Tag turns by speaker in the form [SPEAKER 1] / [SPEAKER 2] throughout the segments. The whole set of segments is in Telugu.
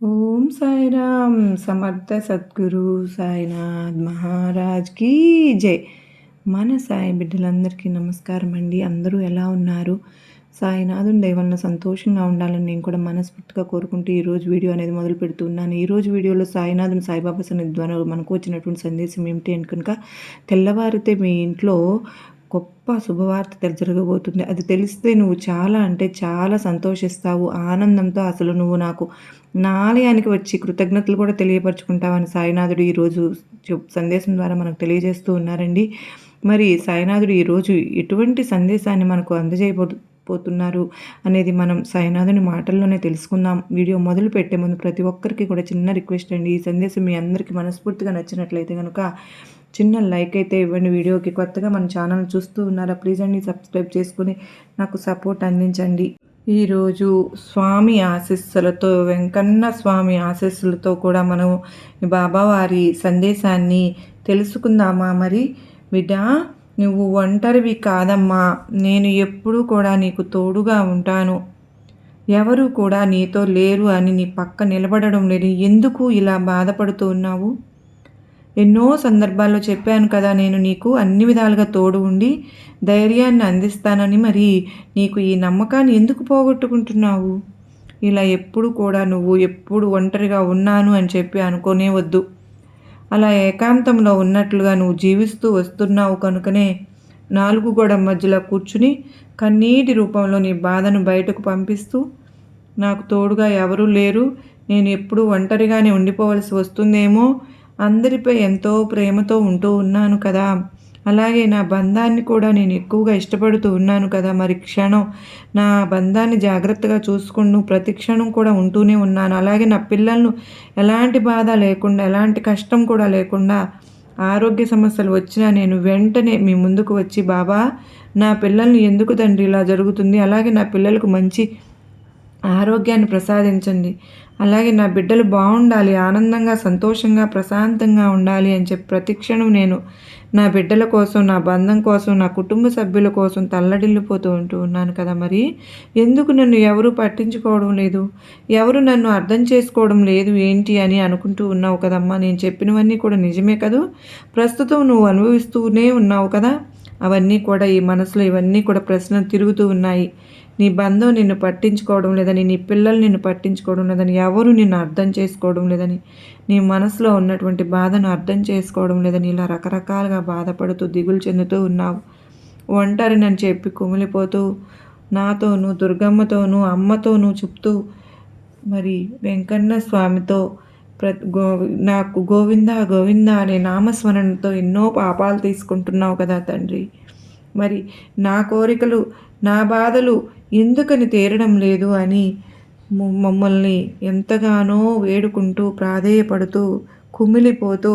[SPEAKER 1] ఓం సాయిరామ్ సమర్థ సద్గురు సాయినాథ్ మహారాజ్ కీ జై. మన సాయి బిడ్డలందరికీ నమస్కారం అండి. అందరూ ఎలా ఉన్నారు? సాయినాథుని దయవలన సంతోషంగా ఉండాలని నేను కూడా మనస్ఫూర్తిగా కోరుకుంటూ ఈరోజు వీడియో అనేది మొదలు పెడుతున్నాను ఈరోజు వీడియోలో సాయినాథుని సాయిబాబా సన్నిధి ద్వారా మనకు వచ్చినటువంటి సందేశం ఏమిటి అంటే కనుక తెల్లవారితే మీ ఇంట్లో గొప్ప శుభవార్త జరగబోతుంది. అది తెలిస్తే నువ్వు చాలా అంటే చాలా సంతోషిస్తావు. ఆనందంతో అసలు నువ్వు నాకు నా ఆలయానికి వచ్చి కృతజ్ఞతలు కూడా తెలియపరచుకుంటావని సాయినాథుడు ఈరోజు సందేశం ద్వారా మనకు తెలియజేస్తూ ఉన్నారండి. మరి సాయినాథుడు ఈరోజు ఎటువంటి సందేశాన్ని మనకు అందజేయబో పోతున్నారు అనేది మనం సాయినాథుని మాటల్లోనే తెలుసుకుందాం. వీడియో మొదలు పెట్టే ముందు ప్రతి ఒక్కరికి కూడా చిన్న రిక్వెస్ట్ అండి. ఈ సందేశం మీ అందరికీ మనస్ఫూర్తిగా నచ్చినట్లయితే కనుక చిన్న లైక్ అయితే ఇవ్వండి. వీడియోకి కొత్తగా మన ఛానల్ చూస్తూ ఉన్నారా ప్లీజ్ అండి సబ్స్క్రైబ్ చేసుకుని నాకు సపోర్ట్ అందించండి. ఈరోజు స్వామి ఆశీస్సులతో వెంకన్న స్వామి ఆశీస్సులతో కూడా మనం బాబావారి సందేశాన్ని తెలుసుకుందామా మరి? బిడ్డ నువ్వు ఒంటరివి కాదమ్మా. నేను ఎప్పుడూ కూడా నీకు తోడుగా ఉంటాను. ఎవరు కూడా నీతో లేరు అని నీ పక్క నిలబడడం లేదు ఎందుకు ఇలా బాధపడుతూ ఉన్నావు? ఎన్నో సందర్భాల్లో చెప్పాను కదా నేను నీకు అన్ని విధాలుగా తోడు ఉండి ధైర్యాన్ని అందిస్తానని మరి నీకు ఈ నమ్మకాన్ని ఎందుకు పోగొట్టుకుంటున్నావు? ఇలా ఎప్పుడు కూడా నువ్వు ఎప్పుడు ఒంటరిగా ఉన్నాను అని చెప్పి అనుకోనే వద్దు అలా ఏకాంతంలో ఉన్నట్లుగా నువ్వు జీవిస్తూ వస్తున్నావు కనుకనే నాలుగు గోడ మధ్యలో కూర్చుని కన్నీటి రూపంలో నీ బాధను బయటకు పంపిస్తూ నాకు తోడుగా ఎవరూ లేరు నేను ఎప్పుడు ఒంటరిగానే ఉండిపోవలసి వస్తుందేమో అందరిపై ఎంతో ప్రేమతో ఉంటూ ఉన్నాను కదా. అలాగే నా బంధాన్ని కూడా నేను ఎక్కువగా ఇష్టపడుతూ ఉన్నాను కదా. మరి క్షణం నా బంధాన్ని జాగ్రత్తగా చూసుకుంటూ ప్రతి క్షణం కూడా ఉంటూనే ఉన్నాను. అలాగే నా పిల్లలను ఎలాంటి బాధ లేకుండా ఎలాంటి కష్టం కూడా లేకుండా ఆరోగ్య సమస్యలు వచ్చినా నేను వెంటనే మీ ముందుకు వచ్చి బాబా నా పిల్లల్ని ఎందుకు తండ్రి ఇలా జరుగుతుంది? అలాగే నా పిల్లలకు మంచి ఆరోగ్యాన్ని ప్రసాదించండి. అలాగే నా బిడ్డలు బాగుండాలి ఆనందంగా సంతోషంగా ప్రశాంతంగా ఉండాలి అని చెప్పి ప్రతిక్షణం నేను నా బిడ్డల కోసం నా బంధం కోసం నా కుటుంబ సభ్యుల కోసం తల్లడిల్లిపోతూ ఉంటూ ఉన్నాను కదా మరి. ఎందుకు నన్ను ఎవరు పట్టించుకోవడం లేదు? ఎవరు నన్ను అర్థం చేసుకోవడం లేదు ఏంటి అని అనుకుంటూ ఉన్నావు కదమ్మా? నేను చెప్పినవన్నీ కూడా నిజమే కదూ? ప్రస్తుతం నువ్వు అనుభవిస్తూనే ఉన్నావు కదా? అవన్నీ కూడా ఈ మనసులో ఇవన్నీ కూడా ప్రశ్నలు తిరుగుతూ ఉన్నాయి. నీ బంధం నిన్ను పట్టించుకోవడం లేదని నీ పిల్లలు నిన్ను పట్టించుకోవడం లేదని ఎవరు నిన్ను అర్థం చేసుకోవడం లేదని నీ మనసులో ఉన్నటువంటి బాధను అర్థం చేసుకోవడం లేదని ఇలా రకరకాలుగా బాధపడుతూ దిగులు చెందుతూ ఉన్నావు. ఒంటరినని చెప్పి కుమిలిపోతూ నాతోనూ దుర్గమ్మతోనూ అమ్మతోనూ చెప్తూ మరి వెంకన్న స్వామితో ప్ర గో నాకు గోవింద గోవింద అనే నామస్మరణతో ఎన్నో పాపాలు తీసుకుంటున్నావు కదా తండ్రి. మరి నా కోరికలు నా బాధలు ఎందుకని తీరడం లేదు అని మమ్మల్ని ఎంతగానో వేడుకుంటూ ప్రాధేయపడుతూ కుమిలిపోతూ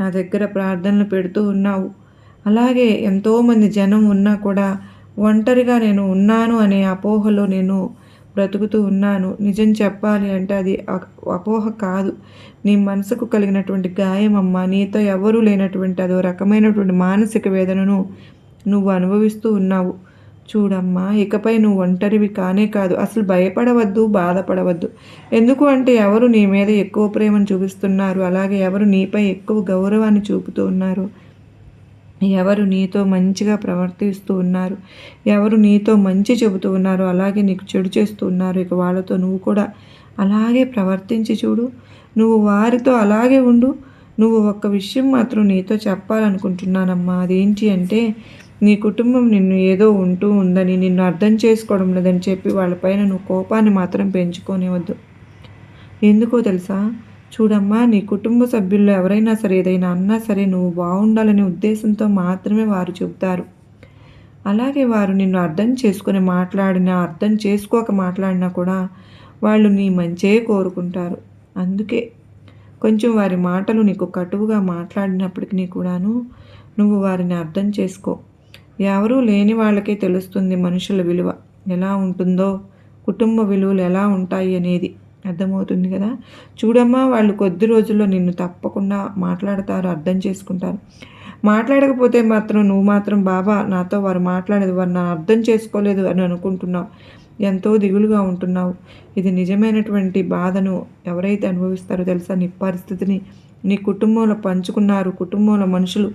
[SPEAKER 1] నా దగ్గర ప్రార్థనలు పెడుతూ ఉన్నావు. అలాగే ఎంతోమంది జనం ఉన్నా కూడా ఒంటరిగా నేను ఉన్నాను అనే అపోహలో నేను బ్రతుకుతూ ఉన్నాను. నిజం చెప్పాలి అంటే అది అపోహ కాదు. నీ మనసుకు కలిగినటువంటి గాయం అమ్మ. నీతో ఎవరూ లేనటువంటి అదో రకమైనటువంటి మానసిక వేదనను నువ్వు అనుభవిస్తూ ఉన్నావు. చూడమ్మా ఇకపై నువ్వు ఒంటరివి కానే కాదు. అసలు భయపడవద్దు బాధపడవద్దు. ఎందుకు అంటే ఎవరు నీ మీద ఎక్కువ ప్రేమను చూపిస్తున్నారు? అలాగే ఎవరు నీపై ఎక్కువ గౌరవాన్ని చూపుతూ ఉన్నారు? ఎవరు నీతో మంచిగా ప్రవర్తిస్తూ ఉన్నారు? ఎవరు నీతో మంచి చెబుతూ ఉన్నారు? అలాగే నీకు చెడు చేస్తూ ఉన్నారు? ఇక వాళ్ళతో నువ్వు కూడా అలాగే ప్రవర్తించి చూడు. నువ్వు వారితో అలాగే ఉండు. నువ్వు ఒక్క విషయం మాత్రం నీతో చెప్పాలనుకుంటున్నానమ్మా. అదేంటి అంటే నీ కుటుంబం నిన్ను ఏదో ఉంటూ ఉందని నిన్ను అర్థం చేసుకోవడం లేదని చెప్పి వాళ్ళపైన నువ్వు కోపాన్ని మాత్రం పెంచుకోనివద్దు. ఎందుకో తెలుసా? చూడమ్మా నీ కుటుంబ సభ్యుల్లో ఎవరైనా సరే ఏదైనా అన్నా సరే నువ్వు బాగుండాలనే ఉద్దేశంతో మాత్రమే వారు చెబుతారు. అలాగే వారు నిన్ను అర్థం చేసుకుని మాట్లాడినా అర్థం చేసుకోక మాట్లాడినా కూడా వాళ్ళు నీ మంచే కోరుకుంటారు. అందుకే కొంచెం వారి మాటలు నీకు కటువుగా మాట్లాడినప్పటికీ కూడాను నువ్వు వారిని అర్థం చేసుకో. ఎవరూ లేని వాళ్ళకే తెలుస్తుంది మనుషుల విలువ. ఎలా ఉంటుందో కుటుంబ విలువలు ఎలా ఉంటాయి అనేది అర్థమవుతుంది కదా? చూడమ్మా వాళ్ళు కొద్ది రోజుల్లో నిన్ను తప్పకుండా మాట్లాడతారు అర్థం చేసుకుంటారు. మాట్లాడకపోతే మాత్రం నువ్వు మాత్రం బాబా నాతో వారు మాట్లాడేది వారు నా అర్థం చేసుకోలేదు అని అనుకుంటున్నావు. ఎంతో దిగులుగా ఉంటున్నావు. ఇది నిజమైనటువంటి బాధను ఎవరైతే అనుభవిస్తారో తెలుసా? నీ పరిస్థితిని నీ కుటుంబంలో పంచుకున్నారు కుటుంబంలో మనుషులు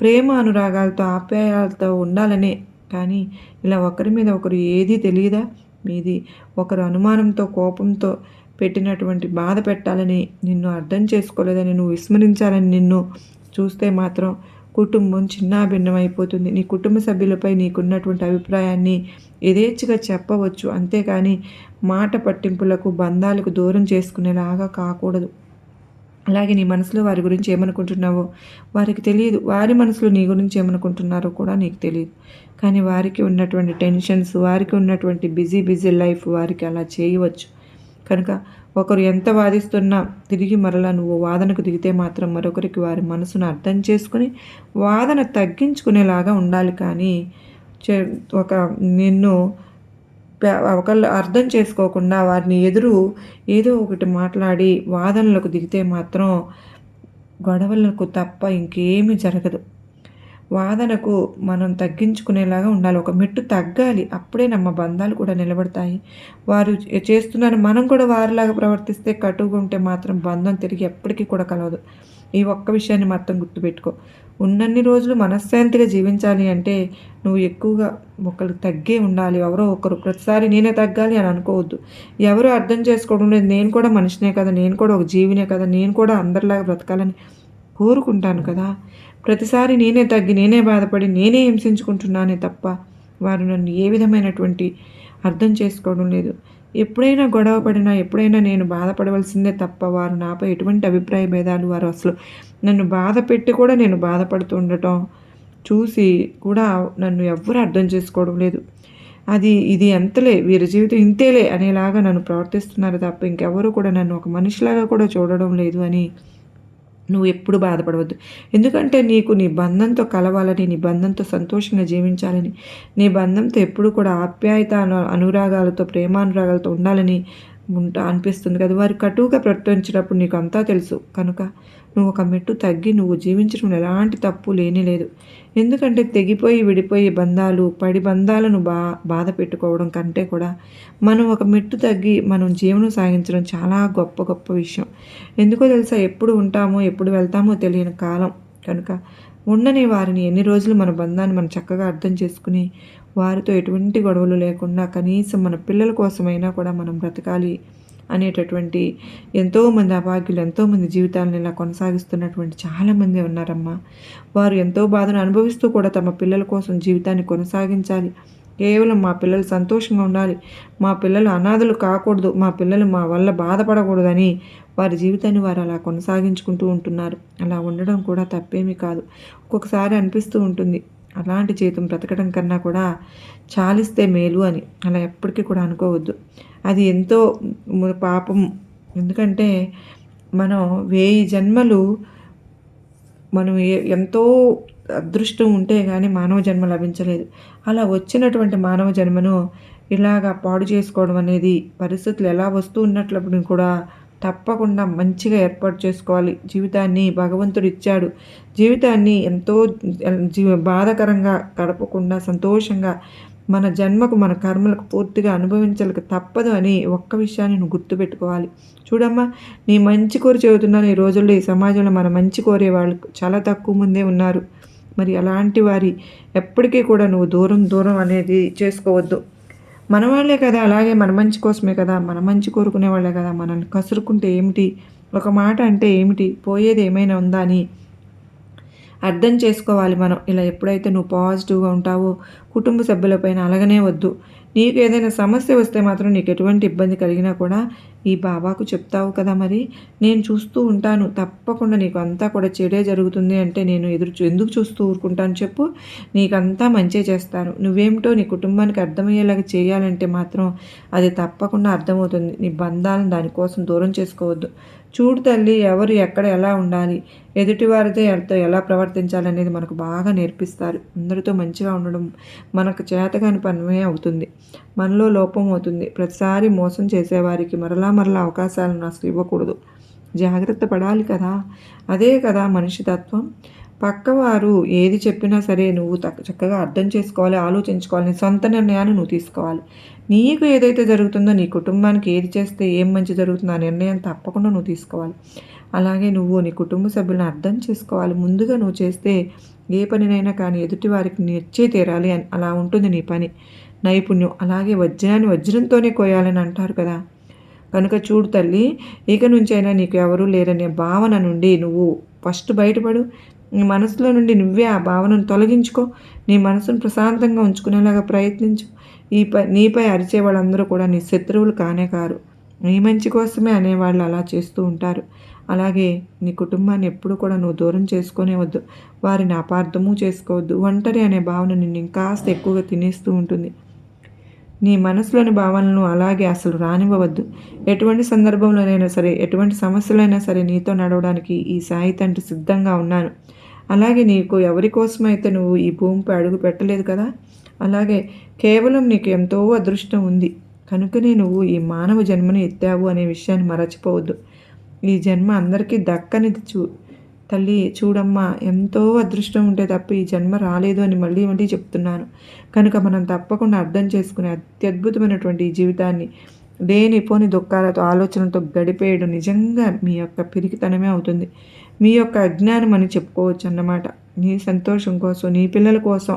[SPEAKER 1] ప్రేమ అనురాగాలతో ఆప్యాయాలతో ఉండాలనే. కానీ ఇలా ఒకరి మీద ఒకరు ఏదీ తెలియదా? మీది ఒకరు అనుమానంతో కోపంతో పెట్టినటువంటి బాధ పెట్టాలని నిన్ను అర్థం చేసుకోలేదని నువ్వు విస్మరించాలని నిన్ను చూస్తే మాత్రం కుటుంబం చిన్నాభిన్నమైపోతుంది నీ కుటుంబ సభ్యులపై నీకున్నటువంటి అభిప్రాయాన్ని యథేచ్ఛగా చెప్పవచ్చు. అంతేకాని మాట పట్టింపులకు బంధాలకు దూరం చేసుకునేలాగా కాకూడదు. అలాగే నీ మనసులో వారి గురించి ఏమనుకుంటున్నావో వారికి తెలియదు. వారి మనసులో నీ గురించి ఏమనుకుంటున్నారో కూడా నీకు తెలియదు. కానీ వారికి ఉన్నటువంటి టెన్షన్స్ వారికి ఉన్నటువంటి బిజీ బిజీ లైఫ్ వారికి అలా చేయవచ్చు. కనుక ఒకరు ఎంత వాదిస్తున్నా తిరిగి మరలా నువ్వు వాదనకు దిగితే మాత్రం మరొకరికి వారి మనసును అర్థం చేసుకుని వాదన తగ్గించుకునేలాగా ఉండాలి. కానీ ఒక నిన్ను ఒకళ్ళు అర్థం చేసుకోకుండా వారిని ఎదురు ఏదో ఒకటి మాట్లాడి వాదనలకు దిగితే మాత్రం గొడవలకు తప్ప ఇంకేమీ జరగదు. వాదనకు మనం తగ్గించుకునేలాగా ఉండాలి. ఒక మెట్టు తగ్గాలి. అప్పుడే నమ్మ బంధాలు కూడా నిలబడతాయి. వారు చేస్తున్నారు. మనం కూడా వారిలాగా ప్రవర్తిస్తే కటువుగా ఉంటే మాత్రం బంధం తిరిగి ఎప్పటికీ కూడా కలవదు. ఈ ఒక్క విషయాన్ని మాత్రం గుర్తుపెట్టుకో. ఉన్నన్ని రోజులు మనశ్శాంతిగా జీవించాలి అంటే నువ్వు ఎక్కువగా ఒకరు తగ్గే ఉండాలి. ఎవరో ఒకరు ప్రతిసారి నేనే తగ్గాలి అని అనుకోవద్దు. ఎవరు అర్థం చేసుకోవడం లేదు. నేను కూడా మనిషినే కదా. నేను కూడా ఒక జీవినే కదా. నేను కూడా అందరిలాగా బ్రతకాలని కోరుకుంటాను కదా. ప్రతిసారి నేనే తగ్గి నేనే బాధపడి నేనే హింసించుకుంటున్నానే తప్ప వారు నన్ను ఏ విధమైనటువంటి అర్థం చేసుకోవడం లేదు. ఎప్పుడైనా గొడవ పడినా ఎప్పుడైనా నేను బాధపడవలసిందే తప్ప వారు నాపై ఎటువంటి అభిప్రాయ భేదాలు వారు అసలు నన్ను బాధ పెట్టి కూడా నేను బాధపడుతూ ఉండటం చూసి కూడా నన్ను ఎవ్వరూ అర్థం చేసుకోవడం లేదు. అది ఇది ఎంతలే వీరి జీవితం ఇంతేలే అనేలాగా నన్ను ప్రవర్తిస్తున్నారు తప్ప ఇంకెవరు కూడా నన్ను ఒక మనిషిలాగా కూడా చూడడం లేదు అని నువ్వు ఎప్పుడు బాధపడవద్దు. ఎందుకంటే నీకు నీ బంధంతో కలవాలని నీ బంధంతో సంతోషంగా జీవించాలని నీ బంధంతో ఎప్పుడు కూడా ఆప్యాయత అను అనురాగాలతో ప్రేమానురాగాలతో ఉండాలని ఉంటా అనిపిస్తుంది కదా. వారు కటువుగా ప్రవర్తించినప్పుడు నీకు అంతా తెలుసు. కనుక నువ్వు ఒక మెట్టు తగ్గి నువ్వు జీవించడం ఎలాంటి తప్పు లేని లేదు. ఎందుకంటే తెగిపోయి విడిపోయే బంధాలు పడి బంధాలను బా బాధ పెట్టుకోవడం కంటే కూడా మనం ఒక మెట్టు తగ్గి మనం జీవనం సాగించడం చాలా గొప్ప గొప్ప విషయం. ఎందుకో తెలుసా? ఎప్పుడు ఉంటామో ఎప్పుడు వెళ్తామో తెలియని కాలం. కనుక ఉండని వారిని ఎన్ని రోజులు మన బంధాన్ని మనం చక్కగా అర్థం చేసుకుని వారితో ఎటువంటి గొడవలు లేకుండా కనీసం మన పిల్లల కోసమైనా కూడా మనం బ్రతకాలి అనేటటువంటి ఎంతోమంది అభాగ్యులు ఎంతోమంది జీవితాలను ఇలా కొనసాగిస్తున్నటువంటి చాలామంది ఉన్నారమ్మా. వారు ఎంతో బాధను అనుభవిస్తూ కూడా తమ పిల్లల కోసం జీవితాన్ని కొనసాగించాలి. కేవలం మా పిల్లలు సంతోషంగా ఉండాలి. మా పిల్లలు అనాథలు కాకూడదు. మా పిల్లలు మా వల్ల బాధపడకూడదని వారి జీవితాన్ని వారు అలా కొనసాగించుకుంటూ ఉంటున్నారు. అలా ఉండడం కూడా తప్పేమీ కాదు. ఒక్కొక్కసారి అనిపిస్తూ ఉంటుంది. అలాంటి జీవితం బ్రతకడం కన్నా కూడా చాలిస్తే మేలు అని. అలా ఎప్పటికీ కూడా అనుకోవద్దు. అది ఎంతో పాపం. ఎందుకంటే మనం వేయి జన్మలు మనం ఎంతో అదృష్టం ఉంటే కానీ మానవ జన్మ లభించలేదు. అలా వచ్చినటువంటి మానవ జన్మను ఇలాగా పాడు చేసుకోవడం అనేది పరిస్థితులు ఎలా వస్తూ ఉన్నట్లప్పుడు కూడా తప్పకుండా మంచిగా ఏర్పాటు చేసుకోవాలి. జీవితాన్ని భగవంతుడు ఇచ్చాడు జీవితాన్ని ఎంతో జీవ బాధకరంగా గడపకుండా సంతోషంగా మన జన్మకు మన కర్మలకు పూర్తిగా అనుభవించలేక తప్పదు అని ఒక్క విషయాన్ని నువ్వు గుర్తుపెట్టుకోవాలి. చూడమ్మా నీ మంచి కోరి చెబుతున్నాను ఈ రోజుల్లో ఈ సమాజంలో మన మంచి కోరే వాళ్ళు చాలా తక్కువ ముందే ఉన్నారు. మరి అలాంటి వారి ఎప్పటికీ కూడా నువ్వు దూరం దూరం అనేది చేసుకోవద్దు. మన వాళ్ళే కదా అలాగే మన మంచి కోసమే కదా మన మంచి కోరుకునే వాళ్ళే కదా మనల్ని కసురుకుంటే ఏమిటి? ఒక మాట అంటే ఏమిటి? పోయేది ఏమైనా ఉందా అని అర్థం చేసుకోవాలి మనం. ఇలా ఎప్పుడైతే నువ్వు పాజిటివ్గా ఉంటావో కుటుంబ సభ్యులపైన అలాగనే వద్దు. నీకు ఏదైనా సమస్య వస్తే మాత్రం నీకు ఎటువంటి ఇబ్బంది కలిగినా కూడా ఈ బాబాకు చెప్తావు కదా మరి. నేను చూస్తూ ఉంటాను. తప్పకుండా నీకు అంతా కూడా చెడే జరుగుతుంది అంటే నేను ఎదురు ఎందుకు చూస్తూ ఊరుకుంటాను చెప్పు. నీకంతా మంచి చేస్తాను. నువ్వేమిటో నీ కుటుంబానికి అర్థమయ్యేలాగా చేయాలంటే మాత్రం అది తప్పకుండా అర్థమవుతుంది. నీ బంధాలను దానికోసం దూరం చేసుకోవద్దు. చూడు తల్లి ఎవరు ఎక్కడ ఎలా ఉండాలి? ఎదుటివారితో ఎంతో ఎలా ప్రవర్తించాలి అనేది మనకు బాగా నేర్పిస్తారు. అందరితో మంచిగా ఉండడం మనకు చేతగాని పనమే అవుతుంది. మనలో లోపం అవుతుంది. ప్రతిసారి మోసం చేసేవారికి మరలా మరలా అవకాశాలను అసలు ఇవ్వకూడదు. జాగ్రత్త పడాలి కదా? అదే కదా మనిషి తత్వం. పక్కవారు ఏది చెప్పినా సరే నువ్వు చక్కగా అర్థం చేసుకోవాలి ఆలోచించుకోవాలి సొంత నిర్ణయాన్ని నువ్వు తీసుకోవాలి. నీకు ఏదైతే జరుగుతుందో నీ కుటుంబానికి ఏది చేస్తే ఏం మంచి జరుగుతుందో ఆ నిర్ణయం తప్పకుండా నువ్వు తీసుకోవాలి. అలాగే నువ్వు నీ కుటుంబ సభ్యులను అర్థం చేసుకోవాలి. ముందుగా నువ్వు చేస్తే ఏ పనినైనా కానీ ఎదుటి వారికి నచ్చే తీరాలి అని అలా ఉంటుంది నీ పని. నైపుణ్యం అలాగే వజ్రాన్ని వజ్రంతోనే కోయాలని అంటారు కదా. కనుక చూడు తల్లి ఇక నుంచైనా నీకు ఎవరూ లేరనే భావన నుండి నువ్వు ఫస్ట్ బయటపడు. నీ మనసులో నుండి నువ్వే ఆ భావనను తొలగించుకో. నీ మనసును ప్రశాంతంగా ఉంచుకునేలాగా ప్రయత్నించు. ఈ ప నీపై అరిచే వాళ్ళందరూ కూడా నీ శత్రువులు కానే కారు. నీ మంచి కోసమే అనేవాళ్ళు అలా చేస్తూ ఉంటారు. అలాగే నీ కుటుంబాన్ని ఎప్పుడు కూడా నువ్వు దూరం చేసుకునే వద్దు వారిని అపార్థము చేసుకోవద్దు. ఒంటరి అనే భావన నిన్ను ఇంకాస్త ఎక్కువగా తినేస్తూ ఉంటుంది. నీ మనసులోని భావనలను అలాగే అసలు రానివ్వవద్దు. ఎటువంటి సందర్భంలోనైనా సరే ఎటువంటి సమస్యలైనా సరే నీతో నడవడానికి ఈ సాయి తండ్రి సిద్ధంగా ఉన్నాను. అలాగే నీకు ఎవరి కోసమైతే నువ్వు ఈ భూమిపై అడుగు పెట్టలేదు కదా అలాగే కేవలం నీకు ఎంతో అదృష్టం ఉంది. కనుకనే నువ్వు ఈ మానవ జన్మను ఎత్తావు అనే విషయాన్ని మరచిపోవద్దు. ఈ జన్మ అందరికీ దక్కనిది చూ తల్లి చూడమ్మా ఎంతో అదృష్టం ఉంటే తప్ప ఈ జన్మ రాలేదు అని మళ్ళీ మళ్ళీ చెప్తున్నాను. కనుక మనం తప్పకుండా అర్థం చేసుకునే అత్యద్భుతమైనటువంటి ఈ జీవితాన్ని లేనిపోని దుఃఖాలతో ఆలోచనలతో గడిపేయడం నిజంగా మీ యొక్క పిరికితనమే అవుతుంది. మీ యొక్క అజ్ఞానం అని చెప్పుకోవచ్చు అన్నమాట. నీ సంతోషం కోసం నీ పిల్లల కోసం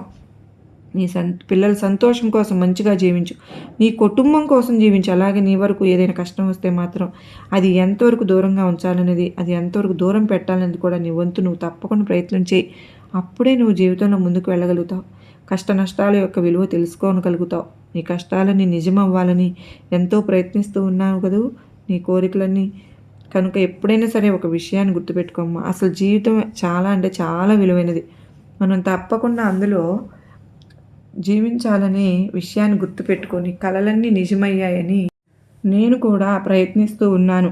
[SPEAKER 1] నీ సన్ పిల్లల సంతోషం కోసం మంచిగా జీవించు. నీ కుటుంబం కోసం జీవించు. అలాగే నీ వరకు ఏదైనా కష్టం వస్తే మాత్రం అది ఎంతవరకు దూరంగా ఉంచాలనేది అది ఎంతవరకు దూరం పెట్టాలనేది కూడా నీ వంతు నువ్వు తప్పకుండా ప్రయత్నం చేయి. అప్పుడే నువ్వు జీవితంలో ముందుకు వెళ్ళగలుగుతావు. కష్ట నష్టాల యొక్క విలువ తెలుసుకోగలుగుతావు. నీ కష్టాలని నిజమవ్వాలని ఎంతో ప్రయత్నిస్తూ ఉన్నావు కదూ నీ కోరికలన్నీ. కనుక ఎప్పుడైనా సరే ఒక విషయాన్ని గుర్తుపెట్టుకోమ్మా. అసలు జీవితం చాలా అంటే చాలా విలువైనది. మనం తప్పకుండా అందులో జీవించాలనే విషయాన్ని గుర్తుపెట్టుకొని కలలన్నీ నిజమయ్యాయని నేను కూడా ప్రయత్నిస్తూ ఉన్నాను.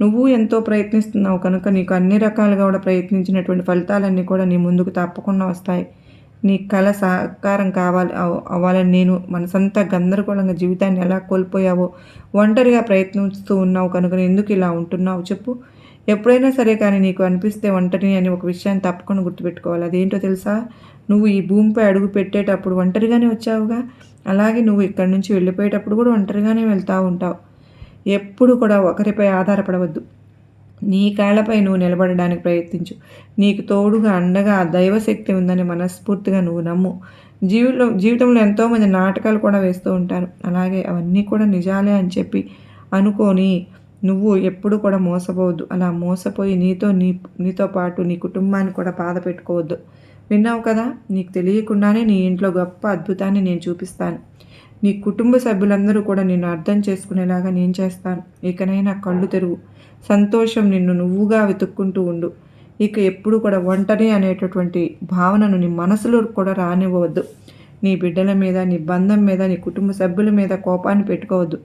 [SPEAKER 1] నువ్వు ఎంతో ప్రయత్నిస్తున్నావు కనుక నీకు అన్ని రకాలుగా కూడా ప్రయత్నించినటువంటి ఫలితాలన్నీ కూడా నీ ముందుకు తప్పకుండా వస్తాయి. నీ కళ సహకారం కావాలి అవ్వాలని నేను మనసంతా గందరగోళంగా జీవితాన్ని ఎలా కోల్పోయావో ఒంటరిగా ప్రయత్నిస్తూ ఉన్నావు కనుక ఎందుకు ఇలా ఉంటున్నావు చెప్పు. ఎప్పుడైనా సరే కానీ నీకు అనిపిస్తే ఒంటరి అని ఒక విషయాన్ని తప్పకుండా గుర్తుపెట్టుకోవాలి. అదేంటో తెలుసా? నువ్వు ఈ భూమిపై అడుగు పెట్టేటప్పుడు ఒంటరిగానే వచ్చావుగా. అలాగే నువ్వు ఇక్కడి నుంచి వెళ్ళిపోయేటప్పుడు కూడా ఒంటరిగానే వెళ్తూ ఉంటావు. ఎప్పుడు కూడా ఒకరిపై ఆధారపడవద్దు. నీ కాళ్ళపై నువ్వు నిలబడడానికి ప్రయత్నించు. నీకు తోడుగా అండగా దైవశక్తి ఉందని మనస్ఫూర్తిగా నువ్వు నమ్ము. జీవితంలో జీవితంలో ఎంతోమంది నాటకాలు కూడా వేస్తూ ఉంటారు. అలాగే అవన్నీ కూడా నిజాలే అని చెప్పి అనుకొని నువ్వు ఎప్పుడు కూడా మోసపోవద్దు. అలా మోసపోయి నీతో నీ నీతో పాటు నీ కుటుంబాన్ని కూడా బాధ పెట్టుకోవద్దు. విన్నావు కదా? నీకు తెలియకుండానే నీ ఇంట్లో గొప్ప అద్భుతాన్ని నేను చూపిస్తాను. నీ కుటుంబ సభ్యులందరూ కూడా నిన్ను అర్థం చేసుకునేలాగా నేను చేస్తాను. ఇకనైనా కళ్ళు తెరువు. సంతోషం నిన్ను నువ్వుగా వెతుక్కుంటూ ఉండు. ఇక ఎప్పుడు కూడా ఒంటరి అనేటటువంటి భావనను నీ మనసులో కూడా రానివ్వవద్దు. నీ బిడ్డల మీద నీ బంధం మీద నీ కుటుంబ సభ్యుల మీద కోపాన్ని పెట్టుకోవద్దు.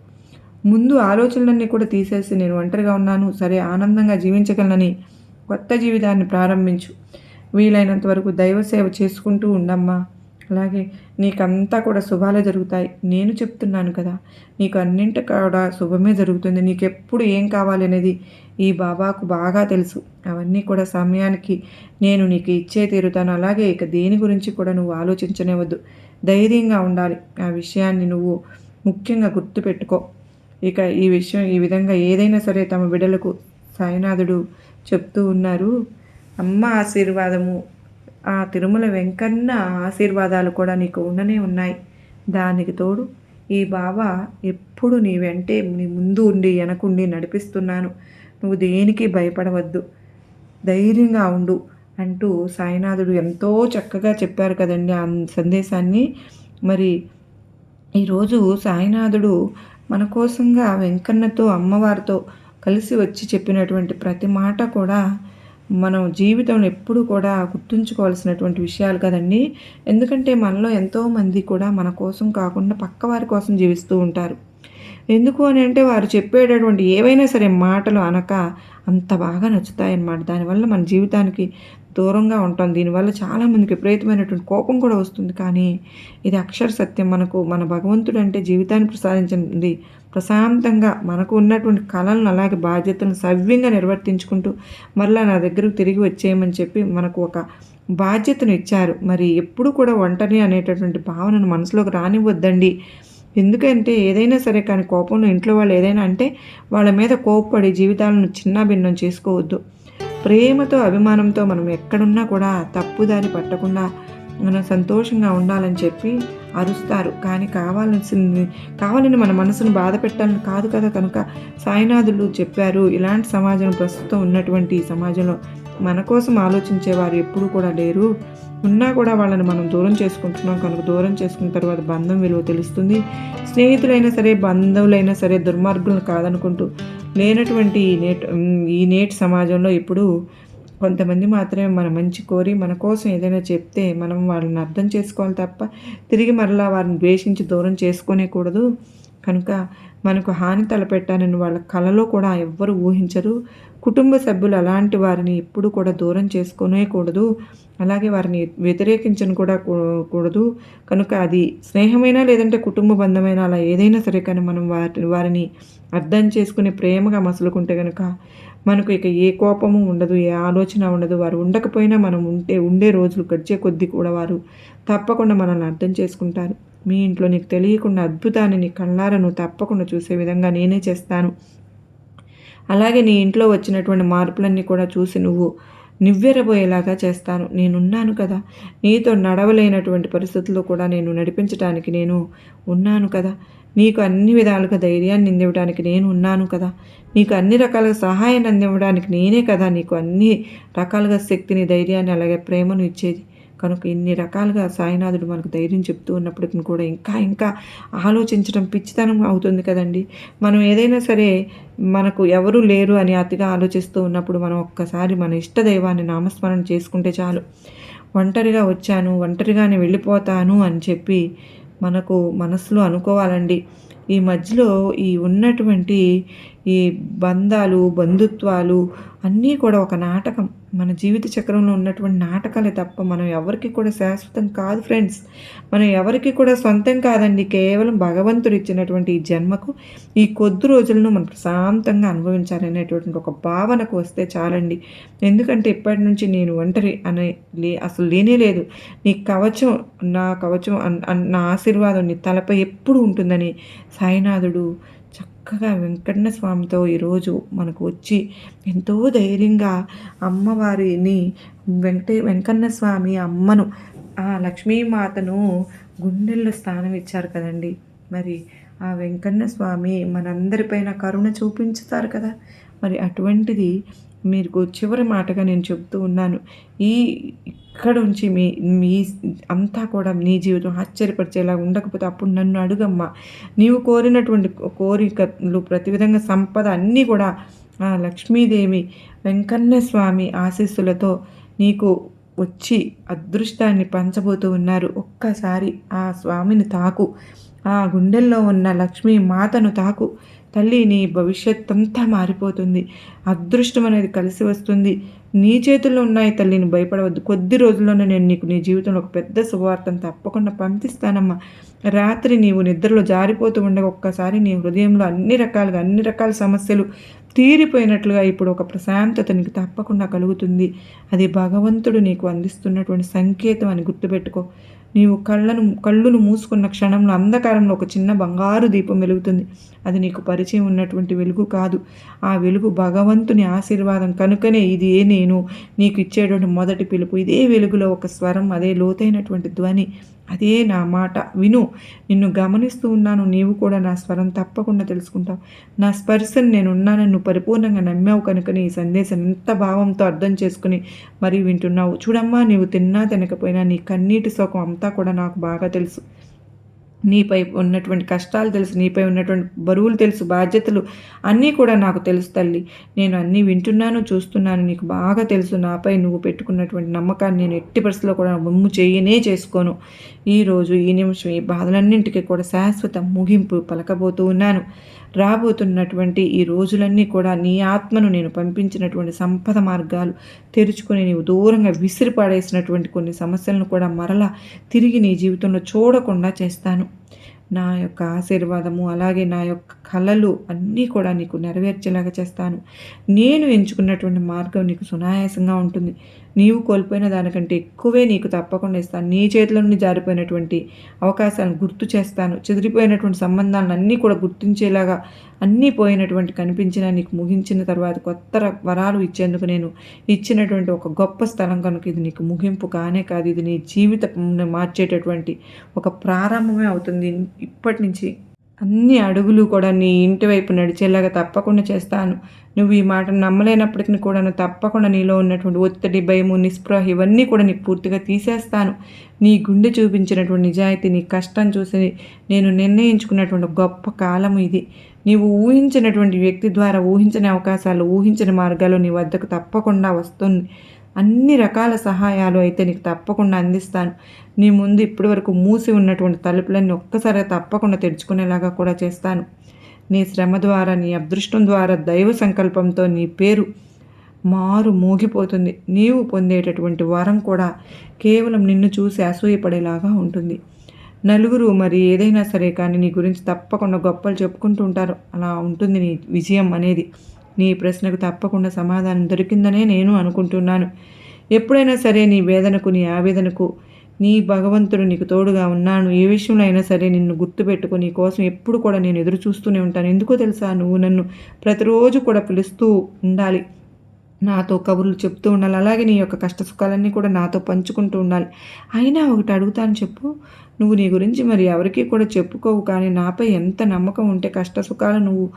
[SPEAKER 1] ముందు ఆలోచనలన్నీ కూడా తీసేసి నేను ఒంటరిగా ఉన్నాను సరే ఆనందంగా జీవించగలనని కొత్త జీవితాన్ని ప్రారంభించు. వీలైనంత వరకు దైవ సేవ చేసుకుంటూ ఉండమ్మా. అలాగే నీకంతా కూడా శుభాలే జరుగుతాయి. నేను చెప్తున్నాను కదా నీకు అన్నింటి కూడా శుభమే జరుగుతుంది. నీకు ఎప్పుడు ఏం కావాలి అనేది ఈ బాబాకు బాగా తెలుసు. అవన్నీ కూడా సమయానికి నేను నీకు ఇచ్చే తీరుతాను. అలాగే ఇక దేని గురించి కూడా నువ్వు ఆలోచించనేవద్దు ధైర్యంగా ఉండాలి. ఆ విషయాన్ని నువ్వు ముఖ్యంగా గుర్తుపెట్టుకో. ఇక ఈ విషయం ఈ విధంగా ఏదైనా సరే తమ బిడ్డలకు సాయినాథుడు చెప్తూ ఉన్నారు. అమ్మ ఆశీర్వాదము ఆ తిరుమల వెంకన్న ఆశీర్వాదాలు కూడా నీకు ఉండనే ఉన్నాయి. దానికి తోడు ఈ బాబా ఎప్పుడు నీ వెంటే నీ ముందు ఉండి వెనకుండి నడిపిస్తున్నాను. నువ్వు దేనికి భయపడవద్దు. ధైర్యంగా ఉండు అంటూ సాయినాథుడు ఎంతో చక్కగా చెప్పారు కదండి ఆ సందేశాన్ని. మరి ఈరోజు సాయినాథుడు మన కోసంగా వెంకన్నతో అమ్మవారితో కలిసి వచ్చి చెప్పినటువంటి ప్రతి మాట కూడా మనం జీవితంలో ఎప్పుడు కూడా గుర్తుంచుకోవాల్సినటువంటి విషయాలు కదండి. ఎందుకంటే మనలో ఎంతోమంది కూడా మన కోసం కాకుండా పక్క వారి కోసం జీవిస్తూ ఉంటారు. ఎందుకు అని అంటే వారు చెప్పేటటువంటి ఏవైనా సరే మాటలు అనక అంత బాగా నచ్చుతాయన్నమాట. దానివల్ల మన జీవితానికి దూరంగా ఉంటాం. దీనివల్ల చాలామందికి విపరీతమైనటువంటి కోపం కూడా వస్తుంది. కానీ ఇది అక్షర సత్యం. మనకు మన భగవంతుడు అంటే జీవితాన్ని ప్రసాదించింది ప్రశాంతంగా మనకు ఉన్నటువంటి కళలను అలాగే బాధ్యతలను సవ్యంగా నిర్వర్తించుకుంటూ మరలా నా దగ్గరకు తిరిగి వచ్చేయమని చెప్పి మనకు ఒక బాధ్యతను ఇచ్చారు. మరి ఎప్పుడు కూడా ఒంటరి అనేటటువంటి భావనను మనసులోకి రానివ్వద్దండి. ఎందుకంటే ఏదైనా సరే కానీ కోపంలో ఇంట్లో వాళ్ళు ఏదైనా అంటే వాళ్ళ మీద కోప్పడి జీవితాలను చిన్నాభిన్నం చేసుకోవద్దు. ప్రేమతో అభిమానంతో మనం ఎక్కడున్నా కూడా తప్పుదారి పట్టకుండా మనం సంతోషంగా ఉండాలని చెప్పి అరుస్తారు. కానీ కావాల్సింది కావాలని మన మనసును బాధ పెట్టాలని కాదు కదా కనుక సాయినాథులు చెప్పారు ఇలాంటి సమాజం ప్రస్తుతం ఉన్నటువంటి సమాజంలో మన కోసం ఆలోచించేవారు ఎప్పుడు కూడా లేరు. ఉన్నా కూడా వాళ్ళని మనం దూరం చేసుకుంటున్నాం కనుక దూరం చేసుకున్న తర్వాత బంధం విలువ తెలుస్తుంది. స్నేహితులైనా సరే బంధువులైనా సరే దుర్మార్గులను కాదనుకుంటూ లేనటువంటి ఈ ఈ నేటి సమాజంలో ఇప్పుడు కొంతమంది మాత్రమే మన మంచి కోరి మన కోసం ఏదైనా చెప్తే మనం వాళ్ళని అర్థం చేసుకోవాలి తప్ప తిరిగి మరలా వారిని ద్వేషించి దూరం చేసుకునేకూడదు. కనుక మనకు హాని తలపెట్టానని వాళ్ళ కళలో కూడా ఎవ్వరు ఊహించరు. కుటుంబ సభ్యులు అలాంటి వారిని ఎప్పుడు కూడా దూరం చేసుకునేకూడదు. అలాగే వారిని వ్యతిరేకించను కూడా కూడదు. కనుక అది స్నేహమైనా లేదంటే కుటుంబ బంధమైనా అలా ఏదైనా సరే కానీ మనం వారి వారిని అర్థం చేసుకుని ప్రేమగా మసులుకుంటే కనుక మనకు ఇక ఏ కోపము ఉండదు ఏ ఆలోచన ఉండదు. వారు ఉండకపోయినా మనం ఉంటే ఉండే రోజులు గడిచే కొద్దీ కూడా వారు తప్పకుండా మనల్ని అర్థం చేసుకుంటారు. మీ ఇంట్లో నీకు తెలియకుండా అద్భుతాన్ని నీ కళ్ళారను తప్పకుండా చూసే విధంగా నేనే చేస్తాను. అలాగే నీ ఇంట్లో వచ్చినటువంటి మార్పులన్నీ కూడా చూసి నువ్వు నివ్వెరబోయేలాగా చేస్తాను. నేనున్నాను కదా. నీతో నడవలేనటువంటి పరిస్థితుల్లో కూడా నేను నడిపించడానికి నేను ఉన్నాను కదా. నీకు అన్ని విధాలుగా ధైర్యాన్ని అందివ్వడానికి నేను ఉన్నాను కదా. నీకు అన్ని రకాలుగా సహాయాన్ని అందివ్వడానికి నేనే కదా. నీకు అన్ని రకాలుగా శక్తిని ధైర్యాన్ని అలాగే ప్రేమను ఇచ్చేది. కనుక ఇన్ని రకాలుగా సాయినాథుడు మనకు ధైర్యం చెప్తూ ఉన్నప్పటికీ కూడా ఇంకా ఇంకా ఆలోచించడం పిచ్చితనం అవుతుంది కదండి. మనం ఏదైనా సరే మనకు ఎవరు లేరు అని అతిగా ఆలోచిస్తూ ఉన్నప్పుడు మనం ఒక్కసారి మన ఇష్టదైవాన్ని నామస్మరణ చేసుకుంటే చాలు. ఒంటరిగా వచ్చాను ఒంటరిగానే వెళ్ళిపోతాను అని చెప్పి మనకు మనసులో అనుకోవాలండి. ఈ మధ్యలో ఈ ఉన్నటువంటి ఈ బంధాలు బంధుత్వాలు అన్నీ కూడా ఒక నాటకం. మన జీవిత చక్రంలో ఉన్నటువంటి నాటకాలే తప్ప మనం ఎవరికి కూడా శాశ్వతం కాదు ఫ్రెండ్స్. మనం ఎవరికి కూడా సొంతం కాదండి. కేవలం భగవంతుడు ఇచ్చినటువంటి ఈ జన్మకు ఈ కొద్ది రోజులను మనం ప్రశాంతంగా అనుభవించాలనేటువంటి ఒక భావనకు వస్తే చాలండి. ఎందుకంటే ఇప్పటి నుంచి నేను ఒంటరి అనే లే అసలు లేనే లేదు. నీ కవచం నా కవచం నా ఆశీర్వాదం నీ తలపై ఎప్పుడు ఉంటుందని సాయినాథుడు చక్కగా వెంకన్న స్వామితో ఈరోజు మనకు వచ్చి ఎంతో ధైర్యంగా అమ్మవారిని వెంకటే వెంకన్న స్వామి అమ్మను ఆ లక్ష్మీమాతను గుండెల్లో స్థానం ఇచ్చారు కదండి. మరి ఆ వెంకన్న స్వామి మనందరిపైన కరుణ చూపించుతారు కదా. మరి అటువంటిది మీకు చివరి మాటగా నేను చెప్తూ ఉన్నాను. ఈ ఇక్కడ నుంచి మీ మీ అంతా కూడా నీ జీవితం ఆశ్చర్యపరిచేలా ఉండకపోతే అప్పుడు నన్ను అడుగమ్మా. నీవు కోరినటువంటి కోరికలు ప్రతి విధంగా సంపద అన్నీ కూడా ఆ లక్ష్మీదేవి వెంకన్న స్వామి ఆశీస్సులతో నీకు వచ్చి అదృష్టాన్ని పంచబోతూ ఉన్నారు. ఒక్కసారి ఆ స్వామిని తాకు. ఆ గుండెల్లో ఉన్న లక్ష్మీ మాతను తాకు. తల్లి నీ భవిష్యత్ అంతా మారిపోతుంది. అదృష్టం అనేది కలిసి వస్తుంది. నీ చేతుల్లో ఉన్నాయి తల్లిని భయపడవద్దు. కొద్ది రోజుల్లోనే నేను నీకు నీ జీవితంలో ఒక పెద్ద శుభవార్తను తప్పకుండా పంపిస్తానమ్మా. రాత్రి నీవు నిద్రలో జారిపోతూ ఉండగా ఒక్కసారి నీ హృదయంలో అన్ని రకాలుగా అన్ని రకాల సమస్యలు తీరిపోయినట్లుగా ఇప్పుడు ఒక ప్రశాంతత నీకు తప్పకుండా కలుగుతుంది. అది భగవంతుడు నీకు అందిస్తున్నటువంటి సంకేతం అని గుర్తుపెట్టుకో. నీవు కళ్ళను కళ్ళును మూసుకున్న క్షణంలో అంధకారంలో ఒక చిన్న బంగారు దీపం వెలుగుతుంది. అది నీకు పరిచయం ఉన్నటువంటి వెలుగు కాదు. ఆ వెలుగు భగవంతుని ఆశీర్వాదం కనుకనే ఇది ఏ నేను నీకు ఇచ్చేటువంటి మొదటి పిలుపు. ఇదే వెలుగులో ఒక స్వరం అదే లోతైనటువంటి ధ్వని. అదే నా మాట. విను నిన్ను గమనిస్తూ ఉన్నాను. నీవు కూడా నా స్వరం తప్పకుండా తెలుసుకుంటావు. నా స్పర్శను నేనున్నానని నువ్వు పరిపూర్ణంగా నమ్మావు కనుక నీ సందేశం ఎంత భావంతో అర్థం చేసుకుని మరి వింటున్నావు. చూడమ్మా నీవు తిన్నా తినకపోయినా నీ కన్నీటి శోకం అంతా కూడా నాకు బాగా తెలుసు. నీపై ఉన్నటువంటి కష్టాలు తెలుసు నీపై ఉన్నటువంటి బరువులు తెలుసు బాధ్యతలు అన్నీ కూడా నాకు తెలుసు తల్లి. నేను అన్నీ వింటున్నాను చూస్తున్నాను నీకు బాగా తెలుసు. నాపై నువ్వు పెట్టుకున్నటువంటి నమ్మకాన్ని నేను ఎట్టి పరిస్థితిలో కూడా ముమ్ము చేయనే చేసుకోను. ఈరోజు ఈ నిమిషం ఈ బాధలన్నింటికి కూడా శాశ్వత ముగింపు పలకబోతూ ఉన్నాను. రాబోతున్నటువంటి ఈ రోజులన్నీ కూడా నీ ఆత్మను నేను పంపించినటువంటి సంపద మార్గాలు తెరుచుకొని నీవు దూరంగా విసిరిపాడేసినటువంటి కొన్ని సమస్యలను కూడా మరలా తిరిగి నీ జీవితంలో చూడకుండా చేస్తాను. నా యొక్క ఆశీర్వాదము అలాగే నా యొక్క కళలు అన్నీ కూడా నీకు నెరవేర్చేలాగా చేస్తాను. నేను ఎంచుకున్నటువంటి మార్గం నీకు సునాయాసంగా ఉంటుంది. నీవు కోల్పోయిన దానికంటే ఎక్కువే నీకు తప్పకుండా ఇస్తాను. నీ చేతిలో నుండి జారిపోయినటువంటి అవకాశాలను గుర్తు చేస్తాను. చెదిరిపోయినటువంటి సంబంధాలను అన్నీ కూడా గుర్తించేలాగా అన్నీ పోయినటువంటి కనిపించినా నీకు ముగించిన తర్వాత కొత్త వరాలు ఇచ్చేందుకు నేను ఇచ్చినటువంటి ఒక గొప్ప స్థలం కనుక ఇది నీకు ముగింపు కానే కాదు. ఇది నీ జీవితం మార్చేటటువంటి ఒక ప్రారంభమే అవుతుంది. ఇప్పటి నుంచి అన్ని అడుగులు కూడా నీ ఇంటి వైపు నడిచేలాగా తప్పకుండా చేస్తాను. నువ్వు ఈ మాట నమ్మలేనప్పటికీ కూడా తప్పకుండా నీలో ఉన్నటువంటి ఒత్తిడి భయము నిస్పృహ ఇవన్నీ కూడా నీకు పూర్తిగా తీసేస్తాను. నీ గుండె చూపించినటువంటి నిజాయితీ నీ కష్టం చూసి నేను నిర్ణయించుకున్నటువంటి గొప్ప కాలం ఇది. నీవు ఊహించినటువంటి వ్యక్తి ద్వారా ఊహించని అవకాశాలు ఊహించిన మార్గాలు నీ వద్దకు తప్పకుండా వస్తుంది. అన్ని రకాల సహాయాలు అయితే నీకు తప్పకుండా అందిస్తాను. నీ ముందు ఇప్పటివరకు మూసి ఉన్నటువంటి తలుపులన్నీ ఒక్కసారి తప్పకుండా తెరుచుకునేలాగా కూడా చేస్తాను. నీ శ్రమ ద్వారా నీ అదృష్టం ద్వారా దైవ సంకల్పంతో నీ పేరు మారు మోగిపోతుంది. నీవు పొందేటటువంటి వరం కూడా కేవలం నిన్ను చూసి అసూయపడేలాగా ఉంటుంది. నలుగురు మరి ఏదైనా సరే కానీ నీ గురించి తప్పకుండా గొప్పలు చెప్పుకుంటూ ఉంటారు. అలా ఉంటుంది నీ విజయం అనేది. నీ ప్రశ్నకు తప్పకుండా సమాధానం దొరికిందనే నేను అనుకుంటున్నాను. ఎప్పుడైనా సరే నీ వేదనకు నీ ఆవేదనకు నీ భగవంతుడు నీకు తోడుగా ఉన్నాను. ఏ విషయంలో అయినా సరే నిన్ను గుర్తుపెట్టుకో నీ కోసం ఎప్పుడు కూడా నేను ఎదురు చూస్తూనే ఉంటాను. ఎందుకో తెలుసా? నువ్వు నన్ను ప్రతిరోజు కూడా పిలుస్తూ ఉండాలి. నాతో కబుర్లు చెప్తూ ఉండాలి. అలాగే నీ యొక్క కష్ట సుఖాలన్నీ కూడా నాతో పంచుకుంటూ ఉండాలి. అయినా ఒకటి అడుగుతాను చెప్పు. నువ్వు నీ గురించి మరి ఎవరికీ కూడా చెప్పుకోవు. కానీ నాపై ఎంత నమ్మకం ఉంటే కష్ట సుఖాలు నువ్వు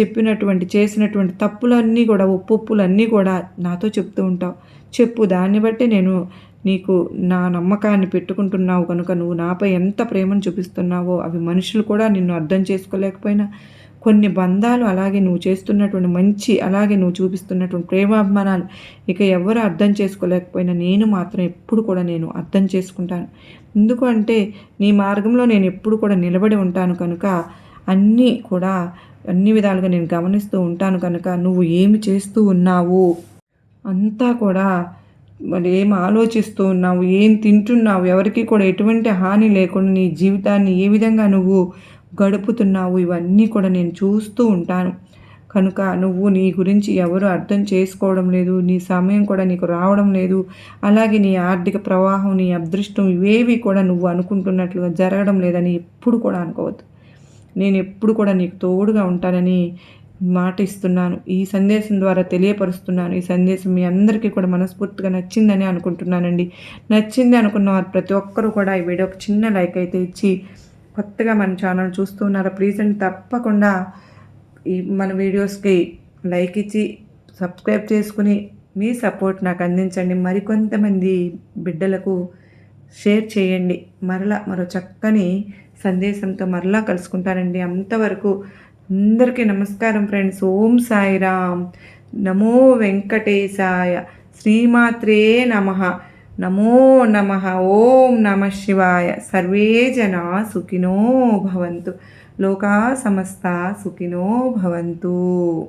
[SPEAKER 1] చెప్పినటువంటి చేసినటువంటి తప్పులన్నీ కూడా ఒప్పులన్నీ కూడా నాతో చెప్తూ ఉంటావు. చెప్పు. దాన్ని బట్టి నేను నీకు నా నమ్మకాన్ని పెట్టుకుంటున్నావు కనుక నువ్వు నాపై ఎంత ప్రేమను చూపిస్తున్నావో అవి మనుషులు కూడా నిన్ను అర్థం చేసుకోలేకపోయినా. కొన్ని బంధాలు అలాగే నువ్వు చేస్తున్నటువంటి మంచి అలాగే నువ్వు చూపిస్తున్నటువంటి ప్రేమాభిమానాలు ఇక ఎవరు అర్థం చేసుకోలేకపోయినా నేను మాత్రం ఎప్పుడు కూడా నేను అర్థం చేసుకుంటాను. ఎందుకంటే నీ మార్గంలో నేను ఎప్పుడు కూడా నిలబడి ఉంటాను కనుక అన్నీ కూడా అన్ని విధాలుగా నేను గమనిస్తూ ఉంటాను కనుక నువ్వు ఏమి చేస్తూ ఉన్నావు? అంతా కూడా మరి ఏం ఆలోచిస్తూ ఉన్నావు? ఏం తింటున్నావు? ఎవరికి కూడా ఎటువంటి హాని లేకుండా నీ జీవితాన్ని ఏ విధంగా నువ్వు గడుపుతున్నావు? ఇవన్నీ కూడా నేను చూస్తూ ఉంటాను. కనుక నువ్వు నీ గురించి ఎవరు అర్థం చేసుకోవడం లేదు. నీ సమయం కూడా నీకు రావడం లేదు. అలాగే నీ ఆర్థిక ప్రవాహం నీ అదృష్టం ఇవేవి కూడా నువ్వు అనుకుంటున్నట్లుగా జరగడం లేదని ఎప్పుడు కూడా అనుకోవద్దు. నేను ఎప్పుడు కూడా నీకు తోడుగా ఉంటానని మాట ఇస్తున్నాను. ఈ సందేశం ద్వారా తెలియపరుస్తున్నాను. ఈ సందేశం మీ అందరికీ కూడా మనస్ఫూర్తిగా నచ్చిందని అనుకుంటున్నానండి. నచ్చింది అనుకున్న వారు ప్రతి ఒక్కరూ కూడా ఈ వీడియోకి చిన్న లైక్ అయితే ఇచ్చి కొత్తగా మన ఛానల్ చూస్తున్నారా ప్లీజ్ అండి తప్పకుండా ఈ మన వీడియోస్కి లైక్ ఇచ్చి సబ్స్క్రైబ్ చేసుకుని మీ సపోర్ట్ నాకు అందించండి. మరికొంతమంది బిడ్డలకు షేర్ చేయండి. మరలా మరో చక్కని సందేశంతో మరలా కలుసుకుంటానండి. అంతవరకు అందరికీ నమస్కారం ఫ్రెండ్స్. ఓం సాయిరామ్. నమో వెంకటేశాయ. శ్రీమాత్రే నమ. నమో నమ. ఓం నమ శివాయ. సర్వే జనా సుఖినో భవంతు. లోకా సమస్త సుఖినో భవంతు.